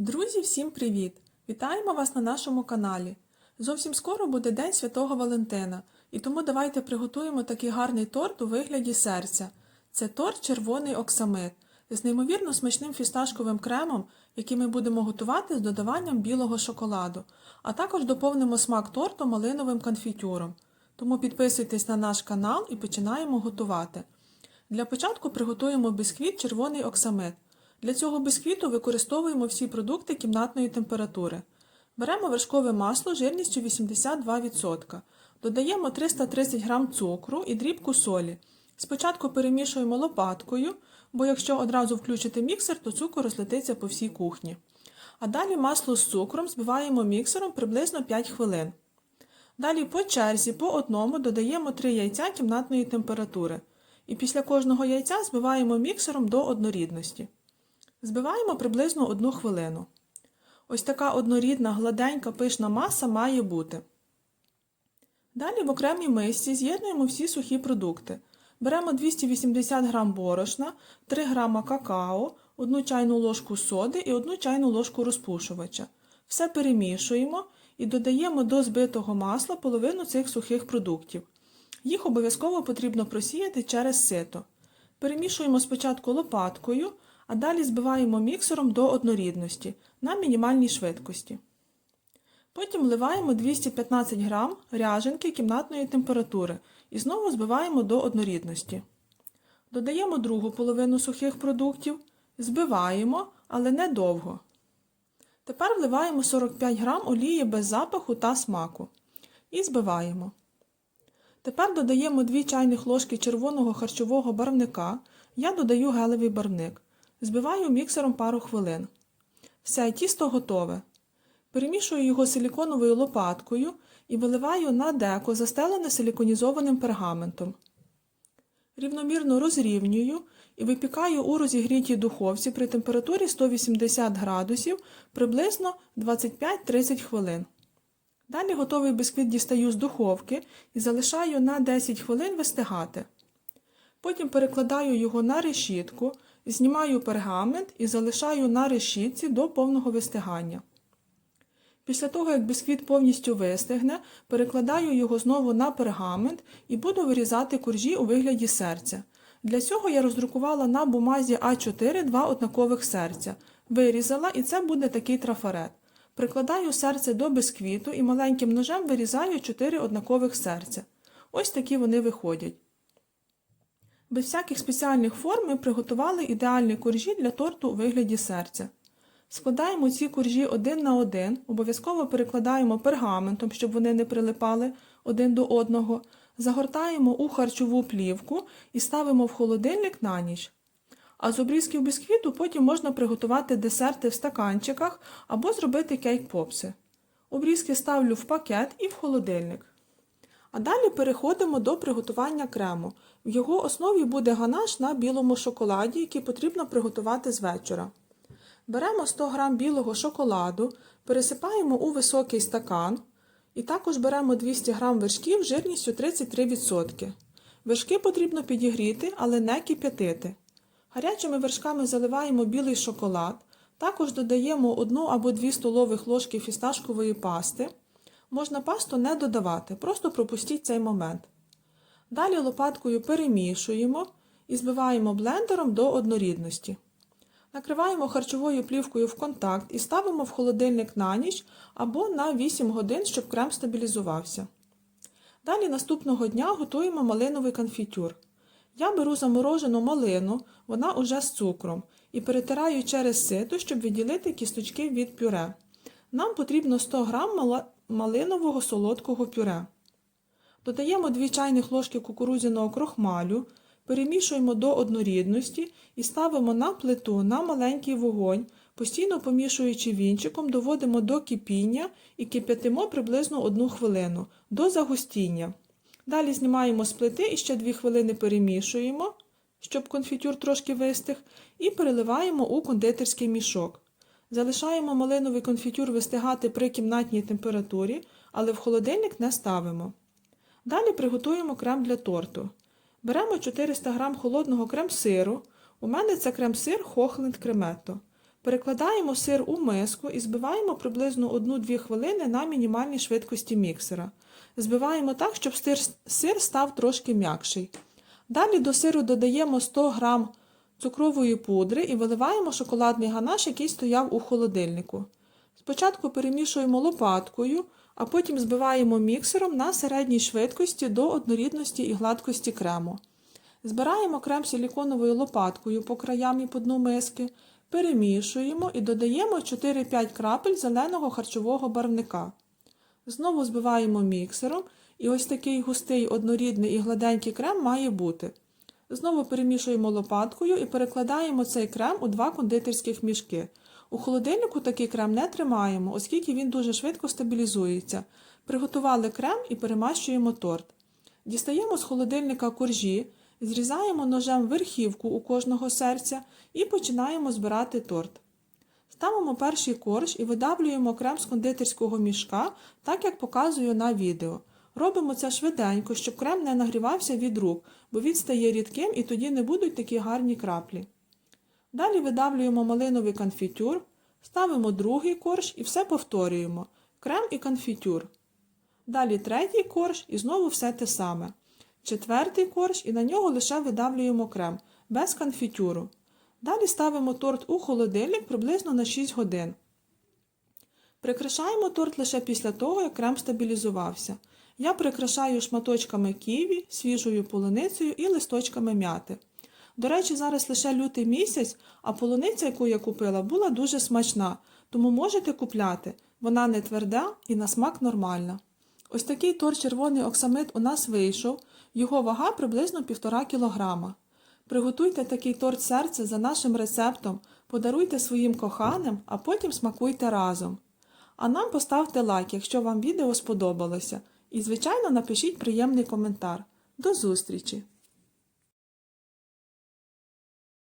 Друзі, всім привіт! Вітаємо вас на нашому каналі. Зовсім скоро буде День Святого Валентина, і тому давайте приготуємо такий гарний торт у вигляді серця. Це торт червоний оксамит з неймовірно смачним фісташковим кремом, який ми будемо готувати з додаванням білого шоколаду, а також доповнимо смак торту малиновим конфітюром. Тому підписуйтесь на наш канал і починаємо готувати. Для початку приготуємо бісквіт червоний оксамит. Для цього бісквіту використовуємо всі продукти кімнатної температури. Беремо вершкове масло жирністю 82%. Додаємо 330 г цукру і дрібку солі. Спочатку перемішуємо лопаткою, бо якщо одразу включити міксер, то цукор розлетиться по всій кухні. А далі масло з цукром збиваємо міксером приблизно 5 хвилин. Далі по черзі по одному додаємо 3 яйця кімнатної температури. І після кожного яйця збиваємо міксером до однорідності. Збиваємо приблизно 1 хвилину. Ось така однорідна, гладенька пишна маса має бути. Далі в окремій мисці з'єднуємо всі сухі продукти. Беремо 280 г борошна, 3 г какао, 1 чайну ложку соди і 1 чайну ложку розпушувача. Все перемішуємо і додаємо до збитого масла половину цих сухих продуктів. Їх обов'язково потрібно просіяти через сито. Перемішуємо спочатку лопаткою, а далі збиваємо міксером до однорідності на мінімальній швидкості. Потім вливаємо 215 г ряженки кімнатної температури і знову збиваємо до однорідності. Додаємо другу половину сухих продуктів, збиваємо, але не довго. Тепер вливаємо 45 г олії без запаху та смаку і збиваємо. Тепер додаємо 2 чайних ложки червоного харчового барвника. Я додаю гелевий барвник. Збиваю міксером пару хвилин. Все, тісто готове. Перемішую його силіконовою лопаткою і виливаю на деко, застелене силіконізованим пергаментом. Рівномірно розрівнюю і випікаю у розігрітій духовці при температурі 180 градусів приблизно 25-30 хвилин. Далі готовий бисквіт дістаю з духовки і залишаю на 10 хвилин вистигати. Потім перекладаю його на решітку, знімаю пергамент і залишаю на решітці до повного вистигання. Після того, як бісквіт повністю вистигне, перекладаю його знову на пергамент і буду вирізати коржі у вигляді серця. Для цього я роздрукувала на бумазі А4 два однакових серця. Вирізала, і це буде такий трафарет. Прикладаю серце до бисквіту і маленьким ножем вирізаю 4 однакових серця. Ось такі вони виходять. Без всяких спеціальних форм ми приготували ідеальні коржі для торту у вигляді серця. Складаємо ці коржі один на один, обов'язково перекладаємо пергаментом, щоб вони не прилипали один до одного, загортаємо у харчову плівку і ставимо в холодильник на ніч. А з обрізків бісквіту потім можна приготувати десерти в стаканчиках або зробити кейк-попси. Обрізки ставлю в пакет і в холодильник. А далі переходимо до приготування крему. В його основі буде ганаш на білому шоколаді, який потрібно приготувати з вечора. Беремо 100 г білого шоколаду, пересипаємо у високий стакан і також беремо 200 г вершків жирністю 33%. Вершки потрібно підігріти, але не кип'ятити. Гарячими вершками заливаємо білий шоколад, також додаємо 1 або 2 столових ложки фісташкової пасти. Можна пасту не додавати, просто пропустіть цей момент. Далі лопаткою перемішуємо і збиваємо блендером до однорідності. Накриваємо харчовою плівкою в контакт і ставимо в холодильник на ніч або на 8 годин, щоб крем стабілізувався. Далі наступного дня готуємо малиновий конфітюр. Я беру заморожену малину, вона уже з цукром, і перетираю через сито, щоб відділити кісточки від пюре. Нам потрібно 100 г малинового солодкого пюре. Додаємо 2 чайних ложки кукурудзяного крохмалю, перемішуємо до однорідності і ставимо на плиту на маленький вогонь, постійно помішуючи вінчиком, доводимо до кипіння і кип'ятимо приблизно 1 хвилину до загустіння. Далі знімаємо з плити і ще 2 хвилини перемішуємо, щоб конфітюр трошки вистиг, і переливаємо у кондитерський мішок. Залишаємо малиновий конфітюр вистигати при кімнатній температурі, але в холодильник не ставимо. Далі приготуємо крем для торту. Беремо 400 г холодного крем-сиру. У мене це крем-сир Хохленд Креметто. Перекладаємо сир у миску і збиваємо приблизно 1-2 хвилини на мінімальній швидкості міксера. Збиваємо так, щоб сир, став трошки м'якший. Далі до сиру додаємо 100 г цукрової пудри і виливаємо шоколадний ганаш, який стояв у холодильнику. Спочатку перемішуємо лопаткою, а потім збиваємо міксером на середній швидкості до однорідності і гладкості крему. Збираємо крем силіконовою лопаткою по краям і по дну миски, перемішуємо і додаємо 4-5 крапель зеленого харчового барвника. Знову збиваємо міксером, і ось такий густий, однорідний і гладенький крем має бути. Знову перемішуємо лопаткою і перекладаємо цей крем у два кондитерських мішки. У холодильнику такий крем не тримаємо, оскільки він дуже швидко стабілізується. Приготували крем і перемащуємо торт. Дістаємо з холодильника коржі, зрізаємо ножем верхівку у кожного серця і починаємо збирати торт. Ставимо перший корж і видавлюємо крем з кондитерського мішка, так як показую на відео. Робимо це швиденько, щоб крем не нагрівався від рук, бо він стає рідким і тоді не будуть такі гарні краплі. Далі видавлюємо малиновий конфітюр, ставимо другий корж і все повторюємо. Крем і конфітюр. Далі третій корж і знову все те саме. Четвертий корж і на нього лише видавлюємо крем, без конфітюру. Далі ставимо торт у холодильник приблизно на 6 годин. Прикрашаємо торт лише після того, як крем стабілізувався. Я прикрашаю шматочками ківі, свіжою полуницею і листочками м'яти. До речі, зараз лише лютий місяць, а полуниця, яку я купила, була дуже смачна, тому можете купляти. Вона не тверда і на смак нормальна. Ось такий торт червоний оксамит у нас вийшов, його вага приблизно 1,5 кг. Приготуйте такий торт серця за нашим рецептом, подаруйте своїм коханим, а потім смакуйте разом. А нам поставте лайк, якщо вам відео сподобалося, і, звичайно, напишіть приємний коментар. До зустрічі!